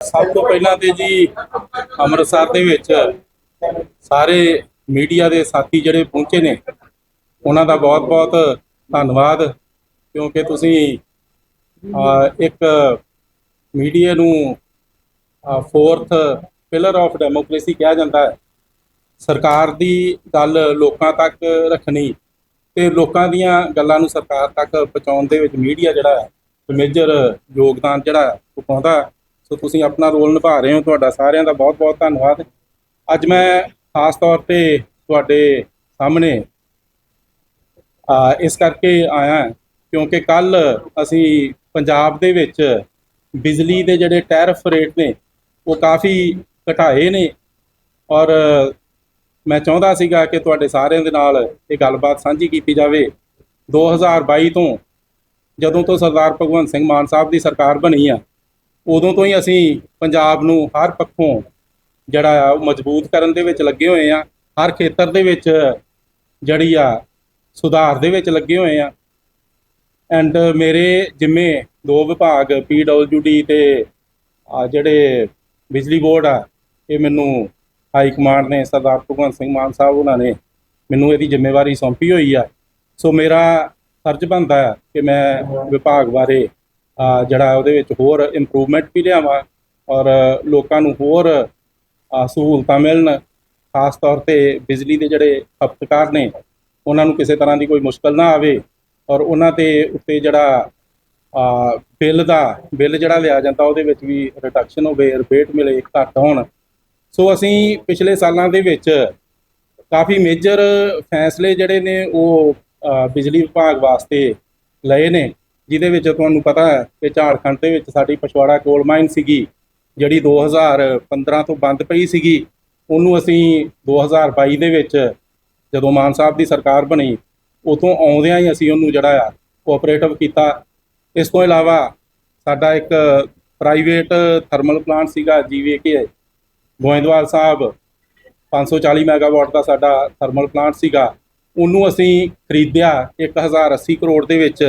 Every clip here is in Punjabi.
ਸਭ ਤੋਂ ਪਹਿਲਾਂ ਤੇ ਜੀ ਅੰਮ੍ਰਿਤਸਰ ਦੇ ਵਿੱਚ ਸਾਰੇ ਮੀਡੀਆ ਦੇ ਸਾਥੀ ਜਿਹੜੇ ਪਹੁੰਚੇ ਨੇ, ਉਹਨਾਂ ਦਾ ਬਹੁਤ-ਬਹੁਤ ਧੰਨਵਾਦ, ਕਿਉਂਕਿ ਤੁਸੀਂ ਇੱਕ ਮੀਡੀਆ ਨੂੰ ਫੋਰਥ ਪਿਲਰ ਆਫ ਡੈਮੋਕ੍ਰੇਸੀ ਕਿਹਾ ਜਾਂਦਾ ਹੈ। ਸਰਕਾਰ ਦੀ ਗੱਲ ਲੋਕਾਂ ਤੱਕ ਰੱਖਣੀ ਤੇ ਲੋਕਾਂ ਦੀਆਂ ਗੱਲਾਂ ਨੂੰ ਸਰਕਾਰ ਤੱਕ ਪਹੁੰਚਾਉਣ ਦੇ ਵਿੱਚ ਮੀਡੀਆ ਜਿਹੜਾ ਹੈ ਮੇਜਰ ਯੋਗਦਾਨ ਜਿਹੜਾ ਉਹ ਪਾਉਂਦਾ ਸੋ ਤੁਸੀਂ ਆਪਣਾ ਰੋਲ ਨਿਭਾ ਰਹੇ ਹੋ, ਤੁਹਾਡਾ ਸਾਰਿਆਂ ਦਾ ਬਹੁਤ-ਬਹੁਤ ਧੰਨਵਾਦ। ਅੱਜ ਮੈਂ ਖਾਸ ਤੌਰ ਤੇ ਤੁਹਾਡੇ ਸਾਹਮਣੇ ਇਸ ਕਰਕੇ ਆਇਆ ਕਿਉਂਕਿ ਕੱਲ ਅਸੀਂ ਪੰਜਾਬ ਦੇ ਵਿੱਚ ਬਿਜਲੀ ਦੇ ਜਿਹੜੇ ਟੈਰਿਫ ਰੇਟ ਨੇ, ਉਹ ਕਾਫੀ ਘਟਾਏ ਨੇ। ਔਰ ਮੈਂ ਚਾਹੁੰਦਾ ਸੀਗਾ ਕਿ ਤੁਹਾਡੇ ਸਾਰਿਆਂ ਦੇ ਨਾਲ ਇਹ ਗੱਲਬਾਤ ਸਾਂਝੀ ਕੀਤੀ ਜਾਵੇ। 2022 ਤੋਂ ਜਦੋਂ ਤੋਂ ਸਰਦਾਰ ਭਗਵੰਤ ਸਿੰਘ ਮਾਨ ਸਾਹਿਬ ਦੀ ਸਰਕਾਰ ਬਣੀ ਆ ਉਦੋਂ ਤੋਂ ਹੀ ਅਸੀਂ ਪੰਜਾਬ ਨੂੰ ਹਰ ਪੱਖੋਂ ਜਿਹੜਾ ਆ ਉਹ ਮਜ਼ਬੂਤ ਕਰਨ ਦੇ ਵਿੱਚ ਲੱਗੇ ਹੋਏ ਆ, ਹਰ ਖੇਤਰ ਦੇ ਵਿੱਚ ਜਿਹੜੀ ਆ ਸੁਧਾਰ ਦੇ ਵਿੱਚ ਲੱਗੇ ਹੋਏ ਆ। ਐਂਡ ਮੇਰੇ ਜਿੰਮੇ ਦੋ ਵਿਭਾਗ ਪੀਡਬਲਯੂਡੀ ਤੇ ਆ ਜਿਹੜੇ ਬਿਜਲੀ ਬੋਰਡ ਆ, ਇਹ ਮੈਨੂੰ ਹਾਈ ਕਮਾਂਡ ਨੇ, ਸਰਦਾਰ ਭਗਵੰਤ ਸਿੰਘ ਮਾਨ ਸਾਹਿਬ ਉਹਨਾਂ ਨੇ ਮੈਨੂੰ ਇਹਦੀ ਜ਼ਿੰਮੇਵਾਰੀ ਸੌਂਪੀ ਹੋਈ ਆ। ਸੋ ਮੇਰਾ ਫਰਜ਼ ਬਣਦਾ ਆ ਕਿ ਮੈਂ ਵਿਭਾਗ ਬਾਰੇ ਜਿਹੜਾ ਉਹਦੇ ਵਿੱਚ ਹੋਰ ਇੰਪਰੂਵਮੈਂਟ ਵੀ ਲਿਆਵਾਂ ਔਰ ਲੋਕਾਂ ਨੂੰ ਹੋਰ ਸਹੂਲਤਾਂ ਮਿਲਣ, ਖਾਸ ਤੌਰ ਤੇ ਬਿਜਲੀ ਦੇ ਜਿਹੜੇ ਖਪਤਕਾਰ ਨੇ, ਉਹਨਾਂ ਨੂੰ ਕਿਸੇ ਤਰ੍ਹਾਂ ਦੀ ਕੋਈ ਮੁਸ਼ਕਲ ਨਾ ਆਵੇ ਔਰ ਉਹਨਾਂ ਤੇ ਉੱਤੇ ਜਿਹੜਾ ਬਿੱਲ ਦਾ, ਬਿੱਲ ਜਿਹੜਾ ਲਿਆ ਜਾਂਦਾ ਉਹਦੇ ਵਿੱਚ ਵੀ ਰਿਡਕਸ਼ਨ ਹੋਵੇ ਰਿਬੇਟ ਮਿਲੇ, ਘੱਟ ਹੋਣ। ਸੋ ਅਸੀਂ ਪਿਛਲੇ ਸਾਲਾਂ ਦੇ ਵਿੱਚ ਕਾਫੀ ਮੇਜਰ ਫੈਸਲੇ ਜਿਹੜੇ ਨੇ ਉਹ ਬਿਜਲੀ ਵਿਭਾਗ ਵਾਸਤੇ ਲਏ ਨੇ। ਜਿਹਦੇ ਵਿੱਚ ਤੁਹਾਨੂੰ ਪਤਾ ਹੈ ਕਿ ਝਾਰਖੰਡ ਦੇ ਵਿੱਚ ਸਾਡੀ ਪਛਵਾੜਾ ਕੋਲ ਮਾਈਨ ਸੀਗੀ, ਜਿਹੜੀ 2015 ਤੋਂ ਬੰਦ ਪਈ ਸੀਗੀ, ਉਹਨੂੰ ਅਸੀਂ 2022 ਦੇ ਵਿੱਚ ਜਦੋਂ ਮਾਨ ਸਾਹਿਬ ਦੀ ਸਰਕਾਰ ਬਣੀ ਉਤੋਂ ਆਉਂਦਿਆਂ ਹੀ ਅਸੀਂ ਉਹਨੂੰ ਜਿਹੜਾ ਆ ਕੋਆਪਰੇਟਿਵ ਕੀਤਾ। ਇਸ ਤੋਂ ਇਲਾਵਾ ਸਾਡਾ ਇੱਕ ਪ੍ਰਾਈਵੇਟ ਥਰਮਲ ਪਲਾਂਟ ਸੀਗਾ ਜੀਵੀਕੇ ਗੋਇੰਦਵਾਲ ਸਾਹਿਬ 540 ਮੈਗਾਵਾਟ ਦਾ ਸਾਡਾ ਥਰਮਲ ਪਲਾਂਟ ਸੀਗਾ, ਉਹਨੂੰ ਅਸੀਂ ਖਰੀਦਿਆ 1080 ਕਰੋੜ ਦੇ ਵਿੱਚ।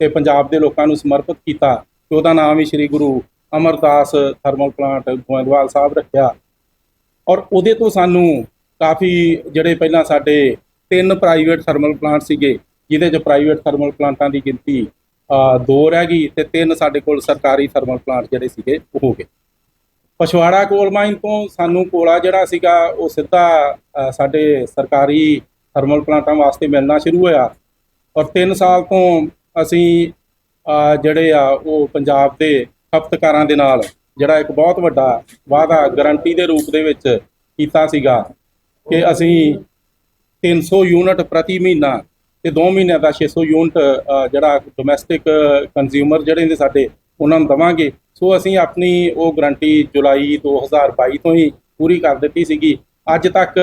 ਤੇ ਪੰਜਾਬ ਦੇ ਲੋਕਾਂ ਨੂੰ ਸਮਰਪਿਤ ਕੀਤਾ ਤੇ ਉਹਦਾ ਨਾਮ ਹੀ ਸ੍ਰੀ ਗੁਰੂ ਅਮਰਦਾਸ ਥਰਮਲ ਪਲਾਂਟ ਗੋਇੰਦਵਾਲ ਸਾਹਿਬ ਰੱਖਿਆ। ਔਰ ਉਹਦੇ ਤੋਂ ਸਾਨੂੰ ਕਾਫੀ ਜਿਹੜੇ ਪਹਿਲਾਂ ਸਾਡੇ ਤਿੰਨ ਪ੍ਰਾਈਵੇਟ ਥਰਮਲ ਪਲਾਂਟ ਸੀਗੇ, ਜਿਹਦੇ 'ਚ ਪ੍ਰਾਈਵੇਟ ਥਰਮਲ ਪਲਾਂਟਾਂ ਦੀ ਗਿਣਤੀ ਦੋ ਰਹਿ ਗਈ ਤੇ ਤਿੰਨ ਸਾਡੇ ਕੋਲ ਸਰਕਾਰੀ ਥਰਮਲ ਪਲਾਂਟ ਜਿਹੜੇ ਸੀਗੇ, ਉਹ ਹੋ ਗਏ। ਪਛਵਾੜਾ ਕੋਲ ਮਾਈਨ ਤੋਂ ਸਾਨੂੰ ਕੋਲਾ ਜਿਹੜਾ ਸੀਗਾ, ਉਹ ਸਿੱਧਾ ਸਾਡੇ ਸਰਕਾਰੀ ਥਰਮਲ ਪਲਾਂਟਾਂ ਵਾਸਤੇ ਮਿਲਣਾ ਸ਼ੁਰੂ ਹੋਇਆ। ਔਰ 3 ਸਾਲ ਤੋਂ ਅਸੀਂ ਜਿਹੜੇ ਆ ਉਹ ਪੰਜਾਬ ਦੇ ਖਪਤਕਾਰਾਂ ਦੇ ਨਾਲ ਜਿਹੜਾ ਇੱਕ ਬਹੁਤ ਵੱਡਾ ਵਾਅਦਾ ਗਾਰੰਟੀ ਦੇ ਰੂਪ ਦੇ ਵਿੱਚ ਕੀਤਾ ਸੀਗਾ ਕਿ ਅਸੀਂ 300 ਯੂਨਿਟ ਪ੍ਰਤੀ ਮਹੀਨਾ ਤੇ 2 ਮਹੀਨਿਆਂ ਦਾ 600 ਯੂਨਿਟ ਜਿਹੜਾ ਡੋਮੈਸਟਿਕ ਕੰਜ਼ਿਊਮਰ ਜਿਹੜੇ ਨੇ ਸਾਡੇ ਉਹਨਾਂ ਨੂੰ ਦਵਾਂਗੇ। ਸੋ ਅਸੀਂ ਆਪਣੀ ਉਹ ਗਾਰੰਟੀ ਜੁਲਾਈ 2022 ਤੋਂ ਹੀ ਪੂਰੀ ਕਰ ਦਿੱਤੀ ਸੀਗੀ। ਅੱਜ ਤੱਕ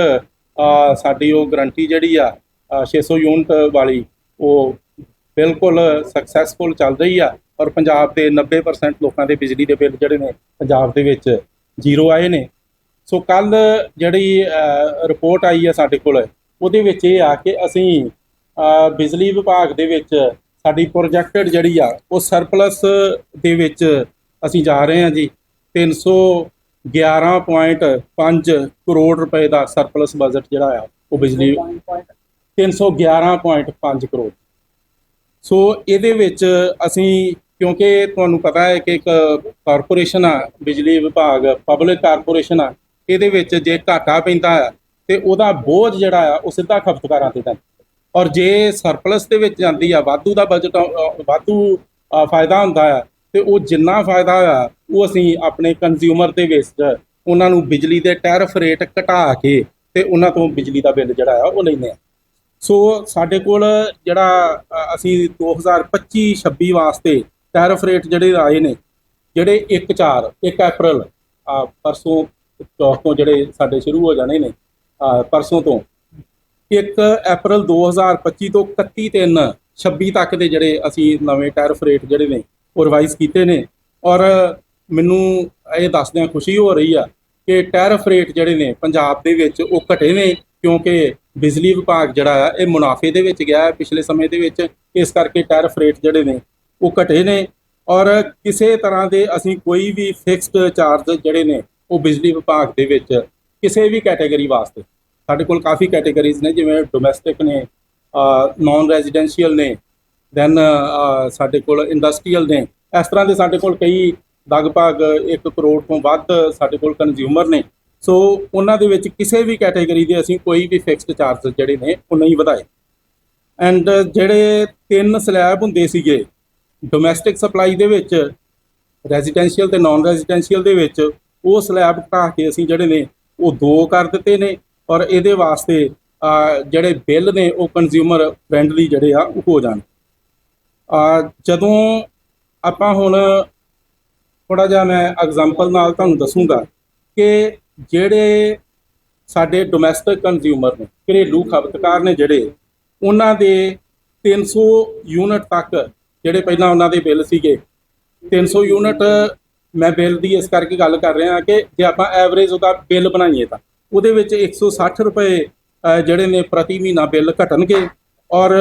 ਸਾਡੀ ਉਹ ਗਾਰੰਟੀ ਜਿਹੜੀ ਆ ਅ, 600 ਯੂਨਿਟ ਵਾਲੀ ਉਹ ਬਿਲਕੁਲ ਸਕਸੈਸਫੁਲ ਚੱਲ ਰਹੀ ਆ ਔਰ ਪੰਜਾਬ ਦੇ 90% ਲੋਕਾਂ ਦੇ ਬਿਜਲੀ ਦੇ ਬਿੱਲ ਜਿਹੜੇ ਨੇ ਪੰਜਾਬ ਦੇ ਵਿੱਚ ਜ਼ੀਰੋ ਆਏ ਨੇ। ਸੋ ਕੱਲ ਜਿਹੜੀ ਰਿਪੋਰਟ ਆਈ ਆ ਸਾਡੇ ਕੋਲ, ਉਹਦੇ ਵਿੱਚ ਇਹ ਆ ਕਿ ਅਸੀਂ ਬਿਜਲੀ ਵਿਭਾਗ ਦੇ ਵਿੱਚ ਸਾਡੀ ਪ੍ਰੋਜੈਕਟਡ ਜਿਹੜੀ ਆ, ਉਹ ਸਰਪਲਸ ਦੇ ਵਿੱਚ ਅਸੀਂ ਜਾ ਰਹੇ ਹਾਂ ਜੀ। 311.5 ਕਰੋੜ ਰੁਪਏ ਦਾ ਸਰਪਲਸ ਬਜਟ ਜਿਹੜਾ ਆ, ਉਹ ਬਿਜਲੀ 311.5 ਕਰੋੜ। ਸੋ ਇਹਦੇ ਵਿੱਚ ਅਸੀਂ, ਕਿਉਂਕਿ ਤੁਹਾਨੂੰ ਪਤਾ ਹੈ ਕਿ ਇੱਕ ਕਾਰਪੋਰੇਸ਼ਨ ਆ, ਬਿਜਲੀ ਵਿਭਾਗ, ਪਬਲਿਕ ਕਾਰਪੋਰੇਸ਼ਨ ਆ, ਇਹਦੇ ਵਿੱਚ ਜੇ ਘਾਟਾ ਪੈਂਦਾ ਆ ਤੇ ਉਹਦਾ ਬੋਝ ਜਿਹੜਾ ਆ, ਉਹ ਸਿੱਧਾ ਖਪਤਕਾਰਾਂ ਤੇ ਪੈਂਦਾ। ਔਰ ਜੇ ਸਰਪਲਸ ਦੇ ਵਿੱਚ ਜਾਂਦੀ ਆ, ਵਾਧੂ ਦਾ ਬਜਟ ਵਾਧੂ ਫਾਇਦਾ ਹੁੰਦਾ ਆ, ਤੇ ਉਹ ਜਿੰਨਾ ਫਾਇਦਾ ਆ, ਉਹ ਅਸੀਂ ਆਪਣੇ ਕੰਜ਼ਿਊਮਰ ਦੇ ਵਿੱਚ, ਉਹਨਾਂ ਨੂੰ ਬਿਜਲੀ ਦੇ ਟੈਰਿਫ ਰੇਟ ਘਟਾ ਕੇ ਤੇ ਉਹਨਾਂ ਤੋਂ ਬਿਜਲੀ ਦਾ ਬਿੱਲ ਜਿਹੜਾ ਆ, ਉਹ ਲੈਂਦੇ ਆ। ਸੋ ਸਾਡੇ ਕੋਲ ਜਿਹੜਾ ਅ, ਅਸੀਂ 2025-26 ਵਾਸਤੇ ਟੈਰਫ ਰੇਟ ਜਿਹੜੇ ਆਏ ਨੇ ਜਿਹੜੇ 1 4 1 ਅਪ੍ਰੈਲ ਪਰਸੋਂ ਚੌਥ ਤੋਂ ਜਿਹੜੇ ਸਾਡੇ ਸ਼ੁਰੂ ਹੋ ਜਾਣੇ ਨੇ ਪਰਸੋਂ ਤੋਂ 1 ਅਪ੍ਰੈਲ 2025 ਤੋਂ 31 3 26 ਤੱਕ ਦੇ ਜਿਹੜੇ ਅਸੀਂ ਨਵੇਂ ਟੈਰਫ ਰੇਟ ਜਿਹੜੇ ਨੇ ਉਹ ਰਿਵਾਈਜ਼ ਕੀਤੇ ਨੇ। ਔਰ ਮੈਨੂੰ ਇਹ ਦੱਸਦਿਆਂ ਖੁਸ਼ੀ ਹੋ ਰਹੀ ਆ ਕਿ ਟੈਰਫ ਰੇਟ ਜਿਹੜੇ ਨੇ ਪੰਜਾਬ ਦੇ ਵਿੱਚ ਉਹ ਘਟੇ ਨੇ ਕਿਉਂਕਿ ਬਿਜਲੀ ਵਿਭਾਗ ਜਿਹੜਾ ਆ, ਇਹ ਮੁਨਾਫੇ ਦੇ ਵਿੱਚ ਗਿਆ ਹੈ ਪਿਛਲੇ ਸਮੇਂ ਦੇ ਵਿੱਚ। ਇਸ ਕਰਕੇ ਟੈਰਿਫ ਰੇਟ ਜਿਹੜੇ ਨੇ, ਉਹ ਘਟੇ ਨੇ। ਔਰ ਕਿਸੇ ਤਰ੍ਹਾਂ ਦੇ ਅਸੀਂ ਕੋਈ ਵੀ ਫਿਕਸਡ ਚਾਰਜ ਜਿਹੜੇ ਨੇ, ਉਹ ਬਿਜਲੀ ਵਿਭਾਗ ਦੇ ਵਿੱਚ ਕਿਸੇ ਵੀ ਕੈਟਾਗਰੀ ਵਾਸਤੇ। ਸਾਡੇ ਕੋਲ ਕਾਫੀ ਕੈਟਾਗਰੀਜ਼ ਨੇ, ਜਿਵੇਂ ਡੋਮੈਸਟਿਕ ਨੇ ਨਾਨ ਰੈਜ਼ੀਡੈਂਸ਼ੀਅਲ ਨੇ ਦੈਨ ਸਾਡੇ ਕੋਲ ਇੰਡਸਟਰੀਅਲ ਨੇ। ਇਸ ਤਰ੍ਹਾਂ ਦੇ ਸਾਡੇ ਕੋਲ ਕਈ ਲਗਭਗ 1 ਕਰੋੜ ਤੋਂ ਵੱਧ ਸਾਡੇ ਕੋਲ ਕੰਜ਼ਿਊਮਰ ਨੇ। ਸੋ ਉਹਨਾਂ ਦੇ ਵਿੱਚ ਕਿਸੇ ਵੀ ਕੈਟਾਗਰੀ ਦੇ ਅਸੀਂ ਕੋਈ ਵੀ ਫਿਕਸਡ ਚਾਰਜ ਜਿਹੜੇ ਨੇ ਉਹ ਨਹੀਂ ਵਧਾਏ। ਐਂਡ ਜਿਹੜੇ ਤਿੰਨ ਸਲੈਬ ਹੁੰਦੇ ਸੀਗੇ ਡੋਮੈਸਟਿਕ ਸਪਲਾਈ ਦੇ ਵਿੱਚ ਰੈਜ਼ੀਡੈਂਸ਼ੀਅਲ ਤੇ ਨਾਨ ਰੈਜ਼ੀਡੈਂਸ਼ੀਅਲ ਦੇ ਵਿੱਚ ਉਹ ਸਲੈਬ ਘਟਾ ਕੇ ਅਸੀਂ ਜਿਹੜੇ ਨੇ ਉਹ ਦੋ ਕਰ ਦਿੱਤੇ ਨੇ ਔਰ ਇਹਦੇ ਵਾਸਤੇ ਜਿਹੜੇ ਬਿੱਲ ਨੇ ਉਹ ਕੰਜ਼ਿਊਮਰ ਫ੍ਰੈਂਡਲੀ ਜਿਹੜੇ ਆ ਉਹ ਹੋ ਜਾਣ। ਅਹ, ਜਦੋਂ ਆਪਾਂ ਹੁਣ ਥੋੜਾ ਜਿਹਾ ਮੈਂ ਐਗਜ਼ਾਮਪਲ ਨਾਲ ਤੁਹਾਨੂੰ ਦੱਸੂਗਾ ਕਿ ਜਿਹੜੇ ਸਾਡੇ ਡੋਮੈਸਟਿਕ ਕੰਜ਼ਿਊਮਰ ਨੇ, ਘਰੇਲੂ ਖਪਤਕਾਰ ਨੇ ਜਿਹੜੇ, ਉਹਨਾਂ ਦੇ 300 ਯੂਨਿਟ ਤੱਕ ਜਿਹੜੇ ਪਹਿਲਾਂ ਉਹਨਾਂ ਦੇ ਬਿੱਲ ਸੀਗੇ 300 ਯੂਨਿਟ ਮੈਂ ਬਿੱਲ ਦੀ ਇਸ ਕਰਕੇ ਗੱਲ ਕਰ ਰਿਹਾ ਕਿ ਜੇ ਆਪਾਂ ਐਵਰੇਜ ਉਹਦਾ ਬਿੱਲ ਬਣਾਈਏ ਤਾਂ, ਉਹਦੇ ਵਿੱਚ 160 ਰੁਪਏ ਜਿਹੜੇ ਨੇ ਪ੍ਰਤੀ ਮਹੀਨਾ ਬਿੱਲ ਘਟਣਗੇ ਔਰ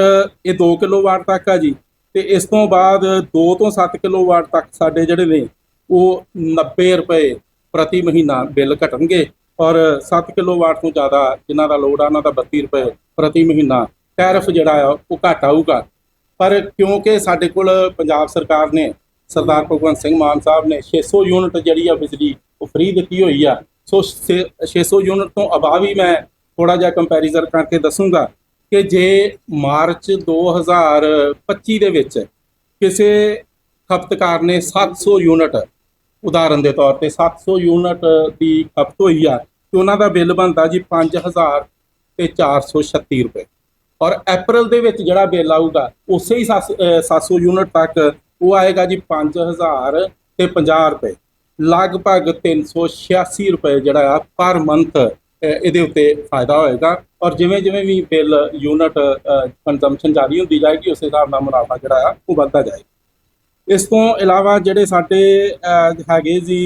ਇਹ 2 ਕਿਲੋਵਾਟ ਤੱਕ ਆ ਜੀ, ਤੇ ਇਸ ਤੋਂ ਬਾਅਦ 2 ਤੋਂ 7 ਕਿਲੋਵਾਟ ਤੱਕ ਸਾਡੇ ਜਿਹੜੇ ਨੇ, ਉਹ 90 ਰੁਪਏ ਪ੍ਰਤੀ ਮਹੀਨਾ ਬਿੱਲ ਘਟਣਗੇ ਔਰ 7 ਕਿਲੋਵਾਟ ਤੋਂ ਜ਼ਿਆਦਾ ਜਿਨ੍ਹਾਂ ਦਾ ਲੋਡ ਆ, ਉਹਨਾਂ ਦਾ 32 ਰੁਪਏ ਪ੍ਰਤੀ ਮਹੀਨਾ ਟੈਰਿਫ ਜਿਹੜਾ ਆ, ਉਹ ਘਟ ਆਊਗਾ। ਪਰ ਕਿਉਂਕਿ ਸਾਡੇ ਕੋਲ ਪੰਜਾਬ ਸਰਕਾਰ ਨੇ, ਸਰਦਾਰ ਭਗਵੰਤ ਸਿੰਘ ਮਾਨ ਸਾਹਿਬ ਨੇ 600 ਯੂਨਿਟ ਜਿਹੜੀ ਆ ਬਿਜਲੀ, ਉਹ ਫ੍ਰੀ ਦਿੱਤੀ ਹੋਈ ਆ। ਸੋ ਛੇ- 600 ਯੂਨਿਟ ਤੋਂ ਅਬਾਵ ਹੀ ਮੈਂ ਥੋੜਾ ਜਿਹਾ ਕੰਪੈਰੀਜ਼ਨ ਕਰਕੇ ਦੱਸੂਗਾ ਕਿ ਜੇ ਮਾਰਚ 2025 ਦੇ ਵਿੱਚ ਕਿਸੇ ਖਪਤਕਾਰ ਨੇ 700 ਯੂਨਿਟ ਉਦਾਹਰਨ ਦੇ ਤੌਰ ਤੇ 700 ਯੂਨਿਟ ਦੀ ਖਪਤ ਹੋਈ ਆ ਤੇ ਉਹਨਾਂ ਦਾ ਬਿੱਲ ਬਣਦਾ ਜੀ 5000 ਤੇ 436 ਰੁਪਏ। ਔਰ ਅਪ੍ਰੈਲ ਦੇ ਵਿੱਚ ਜਿਹੜਾ ਬਿੱਲ ਆਊਗਾ, ਉਸੇ ਹੀ ਸੱਤ- ਅਹ 700 ਯੂਨਿਟ ਤੱਕ ਉਹ ਆਏਗਾ ਜੀ 5000 ਤੇ 50 ਰੁਪਏ। ਲਗਭਗ 386 ਰੁਪਏ ਜਿਹੜਾ ਆ ਪਰ ਮੰਥ ਇਹਦੇ ਉੱਤੇ ਫਾਇਦਾ ਹੋਏਗਾ। ਔਰ ਜਿਵੇਂ ਜਿਵੇਂ ਵੀ ਬਿੱਲ ਯੂਨਿਟ ਕੰਜ਼ੰਪਸ਼ਨ ਜਾਰੀ ਹੁੰਦੀ ਜਾਏਗੀ, ਉਸ ਹਿਸਾਬ ਨਾਲ ਮੁਨਾਫਾ ਜਿਹੜਾ ਆ ਉਹ ਵੱਧਦਾ ਜਾਏਗਾ। ਇਸ ਤੋਂ ਇਲਾਵਾ ਜਿਹੜੇ ਸਾਡੇ ਹੈਗੇ ਜੀ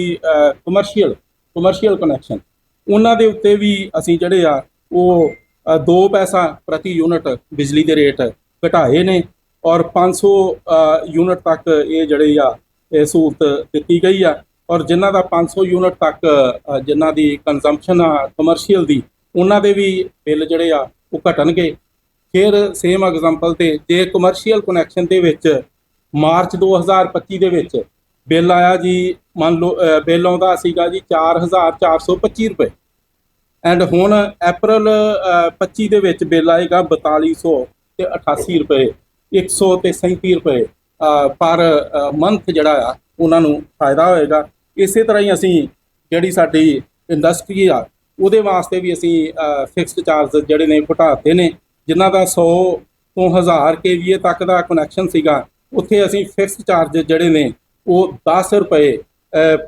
ਕਮਰਸ਼ੀਅਲ ਕਮਰਸ਼ੀਅਲ ਕਨੈਕਸ਼ਨ ਉਹਨਾਂ ਦੇ ਉੱਤੇ ਵੀ ਅਸੀਂ ਜਿਹੜੇ ਆ ਉਹ 2 ਪੈਸਾ ਪ੍ਰਤੀ ਯੂਨਿਟ ਬਿਜਲੀ ਦੇ ਰੇਟ ਘਟਾਏ ਨੇ ਔਰ 500 ਅ, ਯੂਨਿਟ ਤੱਕ ਇਹ ਜਿਹੜੇ ਆ ਇਹ ਸਹੂਲਤ ਦਿੱਤੀ ਗਈ ਆ ਔਰ ਜਿਨ੍ਹਾਂ ਦਾ 500 ਯੂਨਿਟ ਤੱਕ ਅ, ਜਿਨ੍ਹਾਂ ਦੀ ਕੰਜ਼ੰਪਸ਼ਨ ਆ ਕਮਰਸ਼ੀਅਲ ਦੀ ਉਹਨਾਂ ਦੇ ਵੀ ਬਿੱਲ ਜਿਹੜੇ ਆ ਉਹ ਘਟਣਗੇ। ਫਿਰ ਸੇਮ ਐਗਜ਼ਾਮਪਲ ਤੇ ਜੇ ਕਮਰਸ਼ੀਅਲ ਕਨੈਕਸ਼ਨ ਦੇ ਵਿੱਚ ਮਾਰਚ 2025 ਦੇ ਵਿੱਚ ਬਿੱਲ ਆਇਆ ਜੀ ਮੰਨ ਲਓ ਬਿੱਲ ਆਉਂਦਾ ਸੀਗਾ ਜੀ 4425 ਰੁਪਏ। ਐਂਡ ਹੁਣ ਅਪ੍ਰੈਲ ਅ, 25 ਦੇ ਵਿੱਚ ਬਿੱਲ ਆਏਗਾ 4200 ਤੇ 88 ਰੁਪਏ 100 ਤੇ 37 ਰੁਪਏ ਪਰ ਮੰਥ ਜਿਹੜਾ ਆ ਉਹਨਾਂ ਨੂੰ ਫਾਇਦਾ ਹੋਏਗਾ। ਇਸੇ ਤਰ੍ਹਾਂ ਹੀ ਅਸੀਂ ਜਿਹੜੀ ਸਾਡੀ ਇੰਡਸਟਰੀ ਆ ਉਹਦੇ ਵਾਸਤੇ ਵੀ ਅਸੀਂ ਫਿਕਸਡ ਚਾਰਜ ਜਿਹੜੇ ਨੇ ਘਟਾਤੇ ਨੇ ਜਿਨ੍ਹਾਂ ਦਾ 100 ਤੋਂ 1000 kVA ਤੱਕ ਦਾ ਕਨੈਕਸ਼ਨ ਸੀਗਾ। ਉੱਥੇ ਅਸੀਂ ਫਿਕਸਡ ਚਾਰਜ ਜਿਹੜੇ ਨੇ ਉਹ 10 ਰੁਪਏ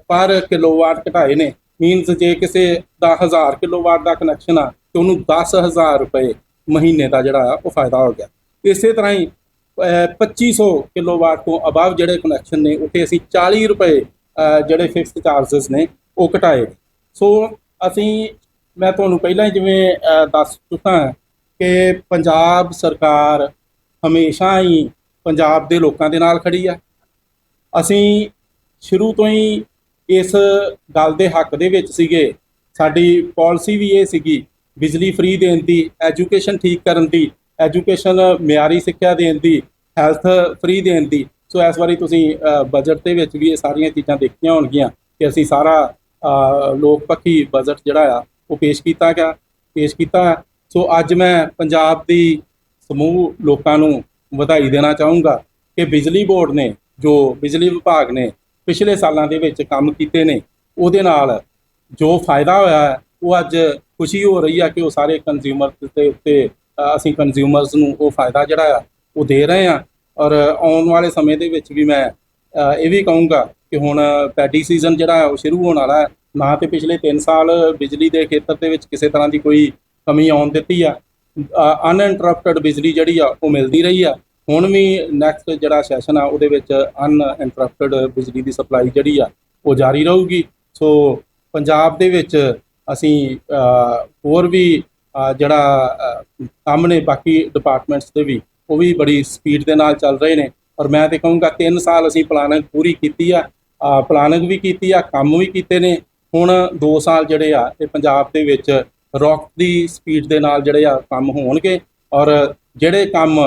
ਪਰ ਕਿਲੋਵਾਟ ਘਟਾਏ ਨੇ। ਮੀਨਸ ਜੇ ਕਿਸੇ ਦਾ 1000 ਕਿਲੋਵਾਟ ਦਾ ਕਨੈਕਸ਼ਨ ਆ ਤੇ ਉਹਨੂੰ 10000 ਰੁਪਏ ਮਹੀਨੇ ਦਾ ਜਿਹੜਾ ਆ ਉਹ ਫਾਇਦਾ ਹੋ ਗਿਆ। ਇਸੇ ਤਰ੍ਹਾਂ ਹੀ ਅ, 2500 ਕਿਲੋਵਾਟ ਤੋਂ ਅਬਵ ਜਿਹੜੇ ਕਨੈਕਸ਼ਨ ਨੇ ਉੱਥੇ ਅਸੀਂ 40 ਰੁਪਏ ਜਿਹੜੇ ਫਿਕਸਡ ਚਾਰजेस ਨੇ ਉਹ ਘਟਾਏ ਸੋ ਅਸੀਂ ਮੈਂ ਤੁਹਾਨੂੰ ਪਹਿਲਾਂ ਹੀ ਜਿਵੇਂ ਦੱਸ ਚੁੱਕਾ ਕਿ ਪੰਜਾਬ ਸਰਕਾਰ ਹਮੇਸ਼ਾ ਹੀ ਪੰਜਾਬ ਦੇ ਲੋਕਾਂ ਦੇ ਨਾਲ ਖੜੀ ਆ। ਅਸੀਂ ਸ਼ੁਰੂ ਤੋਂ ਹੀ ਇਸ ਗੱਲ ਦੇ ਹੱਕ ਦੇ ਵਿੱਚ ਸੀਗੇ। ਸਾਡੀ ਪਾਲਿਸੀ ਵੀ ਇਹ ਸੀਗੀ, ਬਿਜਲੀ ਫ੍ਰੀ ਦੇਣ ਦੀ, ਐਜੂਕੇਸ਼ਨ ਠੀਕ ਕਰਨ ਦੀ, ਐਜੂਕੇਸ਼ਨ ਮਿਆਰੀ ਸਿੱਖਿਆ ਦੇਣ ਦੀ, ਹੈਲਥ ਫ੍ਰੀ ਦੇਣ ਦੀ। ਸੋ ਇਸ ਵਾਰੀ ਤੁਸੀਂ ਬਜਟ ਦੇ ਵਿੱਚ ਵੀ ਇਹ ਸਾਰੀਆਂ ਚੀਜ਼ਾਂ ਦੇਖੀਆਂ ਹੋਣਗੀਆਂ ਕਿ ਅਸੀਂ ਸਾਰਾ ਲੋਕ ਪੱਖੀ ਬਜਟ ਜਿਹੜਾ ਆ, ਉਹ ਪੇਸ਼ ਕੀਤਾ ਗਿਆ, ਪੇਸ਼ ਕੀਤਾ। ਹੈ। ਸੋ ਅੱਜ ਮੈਂ ਪੰਜਾਬ ਦੀ ਸਮੂਹ ਲੋਕਾਂ ਨੂੰ ਵਧਾਈ ਦੇਣਾ ਚਾਹੂੰਗਾ ਕਿ ਬਿਜਲੀ ਬੋਰਡ ਨੇ ਜੋ ਬਿਜਲੀ ਵਿਭਾਗ ਨੇ ਪਿਛਲੇ ਸਾਲਾਂ ਦੇ ਵਿੱਚ ਕੰਮ ਕੀਤੇ ਨੇ ਉਹਦੇ ਨਾਲ ਜੋ ਫਾਇਦਾ ਹੋਇਆ ਹੈ, ਉਹ ਅੱਜ ਖੁਸ਼ੀ ਹੋ ਰਹੀ ਆ ਕਿ ਉਹ ਸਾਰੇ ਕੰਜ਼ਿਊਮਰ ਦੇ ਉੱਤੇ ਅਸੀਂ ਕੰਜ਼ਿਊਮਰਸ ਨੂੰ ਉਹ ਫਾਇਦਾ ਜਿਹੜਾ ਆ ਉਹ ਦੇ ਰਹੇ ਆ ਔਰ ਆਉਣ ਵਾਲੇ ਸਮੇਂ ਦੇ ਵਿੱਚ ਵੀ ਮੈਂ ਇਹ ਵੀ ਕਹੂੰਗਾ ਕਿ ਹੁਣ ਪੈਡੀ ਸੀਜ਼ਨ ਜਿਹੜਾ ਹੈ ਉਹ ਸ਼ੁਰੂ ਹੋਣ ਵਾਲਾ ਹੈ। ਨਾ ਤੇ ਪਿਛਲੇ 3 ਸਾਲ ਬਿਜਲੀ ਦੇ ਖੇਤਰ ਦੇ ਵਿੱਚ ਕਿਸੇ ਤਰ੍ਹਾਂ ਦੀ ਕੋਈ ਕਮੀ ਆਉਣ ਦਿੱਤੀ ਆ। ਅਨਇੰਟਰਪਟਡ ਬਿਜਲੀ ਜਿਹੜੀ ਆ ਉਹ ਮਿਲਦੀ ਰਹੀ ਆ। ਹੁਣ ਵੀ ਨੈਕਸਟ ਜਿਹੜਾ ਸੈਸ਼ਨ ਆ, ਉਹਦੇ ਵਿੱਚ ਅਨਇੰਟਰਪਟਡ ਬਿਜਲੀ ਦੀ ਸਪਲਾਈ ਜਿਹੜੀ ਆ, ਉਹ ਜਾਰੀ ਰਹੂਗੀ। ਸੋ ਪੰਜਾਬ ਦੇ ਵਿੱਚ ਅਸੀਂ ਹੋਰ ਵੀ ਜਿਹੜਾ ਕੰਮ ਨੇ ਬਾਕੀ ਡਿਪਾਰਟਮੈਂਟਸ ਦੇ ਵੀ, ਉਹ ਵੀ ਬੜੀ ਸਪੀਡ ਦੇ ਨਾਲ ਚੱਲ ਰਹੇ ਨੇ। ਔਰ ਮੈਂ ਤੇ ਕਹੂੰਗਾ 3 ਸਾਲ ਅਸੀਂ ਪਲਾਨਿੰਗ ਪੂਰੀ ਕੀਤੀ ਆ। ਪਲਾਨਿੰਗ ਵੀ ਕੀਤੀ ਆ, ਕੰਮ ਵੀ ਕੀਤੇ ਨੇ। ਹੁਣ 2 ਸਾਲ ਜਿਹੜੇ ਆ, ਇਹ ਪੰਜਾਬ ਦੇ ਵਿੱਚ ਰੌਕ ਦੀ ਸਪੀਡ ਦੇ ਨਾਲ ਜਿਹੜੇ ਆ ਕੰਮ ਹੋਣਗੇ। ਔਰ ਜਿਹੜੇ ਕੰਮ